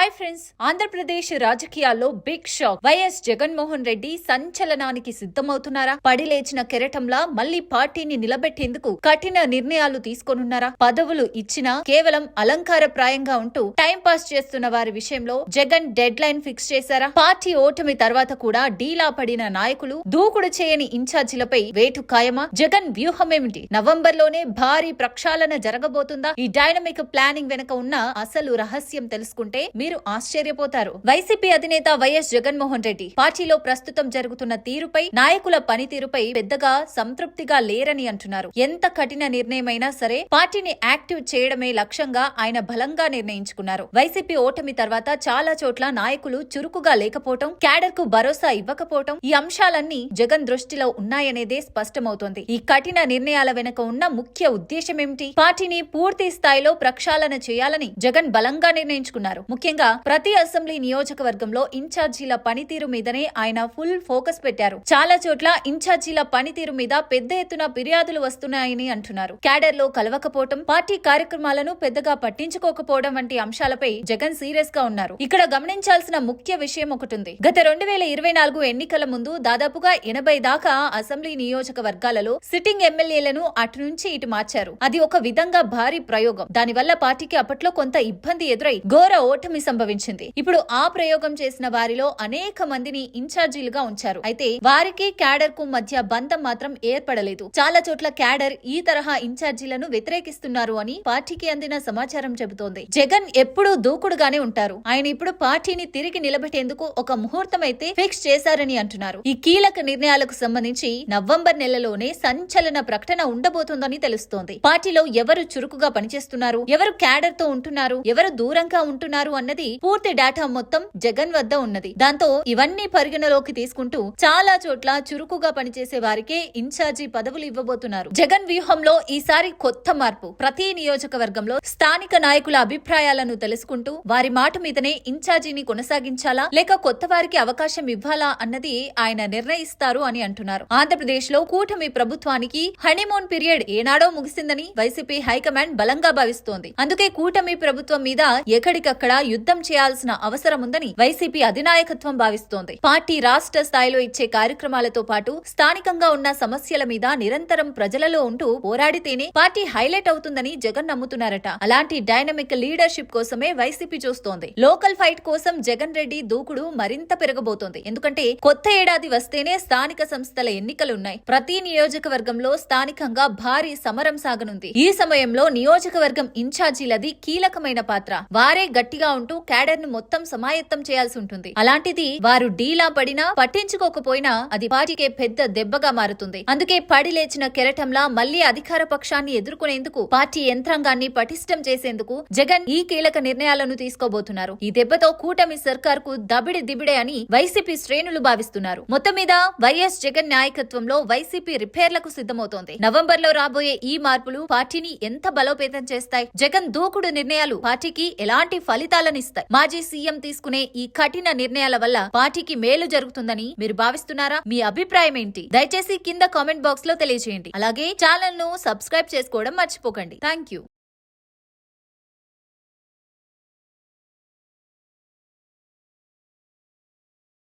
Hi friends Andhra Pradesh రాజకీయాల్లో big shock Y S Jaganmohan Reddy సంచలనానికి సిద్ధమవుతున్నారా? పడి లేచిన కెరటంలా మళ్ళీ పార్టీని నిలబెట్టేందుకు కఠిన నిర్ణయాలు తీసుకోనున్నారా? పదవులు ఇచ్చినా కేవలం అలంకార ప్రాయంగా ఉంటూ టైం పాస్ చేస్తున్న వారి విషయంలో జగన్ డెడ్ లైన్ ఫిక్స్ చేశారా? పార్టీ ఓటమి తర్వాత కూడా డీలా పడిన నాయకులు దూకుడు చేయని ఇన్ఛార్జీలపై వేటు ఖాయమా? జగన్ వ్యూహమేమిటి నవంబర్లోనే భారీ ప్రక్షాళన జరగబోతుందా? ఈ డైనమిక్ ప్లానింగ్ వెనుక ఉన్న అసలు రహస్యం తెలుసుకుంటే మీరు ఆశ్చర్యపోతారు. వైసీపీ అధినేత వైఎస్ జగన్మోహన్ రెడ్డి పార్టీలో ప్రస్తుతం జరుగుతున్న తీరుపై నాయకుల పనితీరుపై పెద్దగా సంతృప్తిగా లేరని అంటున్నారు. ఎంత కఠిన నిర్ణయమైనా సరే పార్టీని యాక్టివ్ చేయడమే లక్ష్యంగా ఆయన బలంగా నిర్ణయించుకున్నారు. వైసీపీ ఓటమి తర్వాత చాలా చోట్ల నాయకులు చురుకుగా లేకపోవటం క్యాడర్కు భరోసా ఇవ్వకపోవటం ఈ అంశాలన్నీ జగన్ దృష్టిలో ఉన్నాయనేదే స్పష్టమవుతోంది. ఈ కఠిన నిర్ణయాల వెనుక ఉన్న ముఖ్య ఉద్దేశం ఏమిటి పార్టీని పూర్తి స్థాయిలో ప్రక్షాళన చేయాలని జగన్ బలంగా నిర్ణయించుకున్నారు. ముఖ్యంగా ప్రతి అసెంబ్లీ నియోజకవర్గంలో ఇన్ఛార్జీల పనితీరు మీదనే ఆయన ఫుల్ ఫోకస్ పెట్టారు. చాలా చోట్ల ఇన్ఛార్జీల పనితీరు మీద పెద్ద ఎత్తున ఫిర్యాదులు వస్తున్నాయని అంటున్నారు. క్యాడర్లో కలవకపోవటం పార్టీ కార్యక్రమాలను పెద్దగా పట్టించుకోకపోవడం వంటి అంశాలపై జగన్ సీరియస్గా ఉన్నారు. ఇక్కడ గమనించాల్సిన ముఖ్య విషయం ఒకటి ఉంది గత రెండు వేల ఇరవై నాలుగు ఎన్నికల ముందు దాదాపుగా ఎనభై దాకా అసెంబ్లీ నియోజకవర్గాలలో సిట్టింగ్ ఎమ్మెల్యేలను అటు నుంచి ఇటు మార్చారు. అది ఒక విధంగా భారీ ప్రయోగం. దానివల్ల పార్టీకి అప్పట్లో కొంత ఇబ్బంది ఎదురై ఘోర ఓటమి సంభవించింది. ఇప్పుడు ఆ ప్రయోగం చేసిన వారిలో అనేక మందిని ఇన్ఛార్జీలుగా ఉంచారు. అయితే వారికి క్యాడర్కు మధ్య బంధం మాత్రం ఏర్పడలేదు. చాలా చోట్ల క్యాడర్ ఈ తరహా ఇన్ఛార్జీలను వ్యతిరేకిస్తున్నారు అని పార్టీకి అందిన సమాచారం చెబుతోంది. జగన్ ఎప్పుడూ దూకుడుగానే ఉంటారు. ఆయన ఇప్పుడు పార్టీని తిరిగి నిలబెట్టేందుకు ఒక ముహూర్తం అయితే ఫిక్స్ చేశారని అంటున్నారు. ఈ కీలక నిర్ణయాలకు సంబంధించి నవంబర్ నెలలోనే సంచలన ప్రకటన ఉండబోతోందని తెలుస్తోంది. పార్టీలో ఎవరు చురుకుగా పనిచేస్తున్నారు? ఎవరు క్యాడర్తో ఉంటున్నారు? ఎవరు దూరంగా ఉంటున్నారు అన్నది పూర్తి డేటా మొత్తం జగన్ వద్ద ఉన్నది. దాంతో ఇవన్నీ పరిగణలోకి తీసుకుంటూ చాలా చోట్ల చురుకుగా పనిచేసే వారికే ఇన్ఛార్జి పదవులు ఇవ్వబోతున్నారు. జగన్ వ్యూహంలో ఈసారి కొత్త మార్పు. ప్రతి నియోజకవర్గంలో స్థానిక నాయకుల అభిప్రాయాలను తెలుసుకుంటూ వారి మాట మీదనే ఇన్ఛార్జిని కొనసాగించాలా లేక కొత్త వారికి అవకాశం ఇవ్వాలా అన్నది ఆయన నిర్ణయిస్తారు అని అంటున్నారు. ఆంధ్రప్రదేశ్లో కూటమి ప్రభుత్వానికి హనీమూన్ పీరియడ్ ఏనాడో ముగిసిందని వైసీపీ హైకమాండ్ బలంగా భావిస్తోంది. అందుకే కూటమి ప్రభుత్వం మీద ఎక్కడికక్కడ యుద్ధం చేయాల్సిన అవసరం ఉందని వైసీపీ అధినాయకత్వం భావిస్తోంది. పార్టీ రాష్ట్ర స్థాయిలో ఇచ్చే కార్యక్రమాలతో పాటు స్థానికంగా ఉన్న సమస్యల మీద నిరంతరం ప్రజలలో ఉంటూ పోరాడితేనే పార్టీ హైలైట్ అవుతుందని జగన్ నమ్ముతున్నారట. అలాంటి డైనమిక్ లీడర్షిప్ కోసమే వైసీపీ చూస్తోంది. లోకల్ ఫైట్ కోసం జగన్ రెడ్డి దూకుడు మరింత పెరగబోతోంది. ఎందుకంటే కొత్త ఏడాది వస్తేనే స్థానిక సంస్థల ఎన్నికలున్నాయి. ప్రతి నియోజకవర్గంలో స్థానికంగా భారీ సమరం సాగనుంది. ఈ సమయంలో నియోజకవర్గం ఇన్ఛార్జీలది కీలకమైన పాత్ర. వారే గట్టిగా ఉంటూ క్యాడర్ను మొత్తం సమాయత్తం చేయాల్సి ఉంటుంది. అలాంటిది వారు డీలా పడినా పట్టించుకోకపోయినా అది పార్టీకే పెద్ద దెబ్బగా మారుతుంది. అందుకే పడి లేచిన కెరటంలా మళ్ళీ అధికార పక్షాన్ని ఎదుర్కొనేందుకు పార్టీ యంత్రాంగాన్ని పటిష్టం చేసేందుకు జగన్ ఈ కీలక నిర్ణయాలను తీసుకోబోతున్నారు. ఈ దెబ్బతో కూటమి సర్కార్కు దబిడి దిబిడే అని వైసీపీ శ్రేణులు భావిస్తున్నారు. మొత్తం మీద వైఎస్ జగన్ నాయకత్వంలో వైసీపీ రిపేర్లకు సిద్ధమవుతోంది. నవంబర్లో రాబోయే ఈ మార్పులు పార్టీని ఎంత బలోపేతం చేస్తాయి? జగన్ దూకుడు నిర్ణయాలు పార్టీకి ఎలాంటి ఫలితాలనిస్తాయి? మాజీ సీఎం తీసుకునే ఈ కఠిన నిర్ణయాల వల్ల పార్టీకి మేలు జరుగుతుందని మీరు భావిస్తున్నారా? మీ అభిప్రాయం ఏంటి? దయచేసి కింద కామెంట్ బాక్స్లో తెలియజేయండి. అలాగే ఛానల్ను సబ్స్క్రైబ్ చేసుకోవడం మర్చిపోకండి. Thank you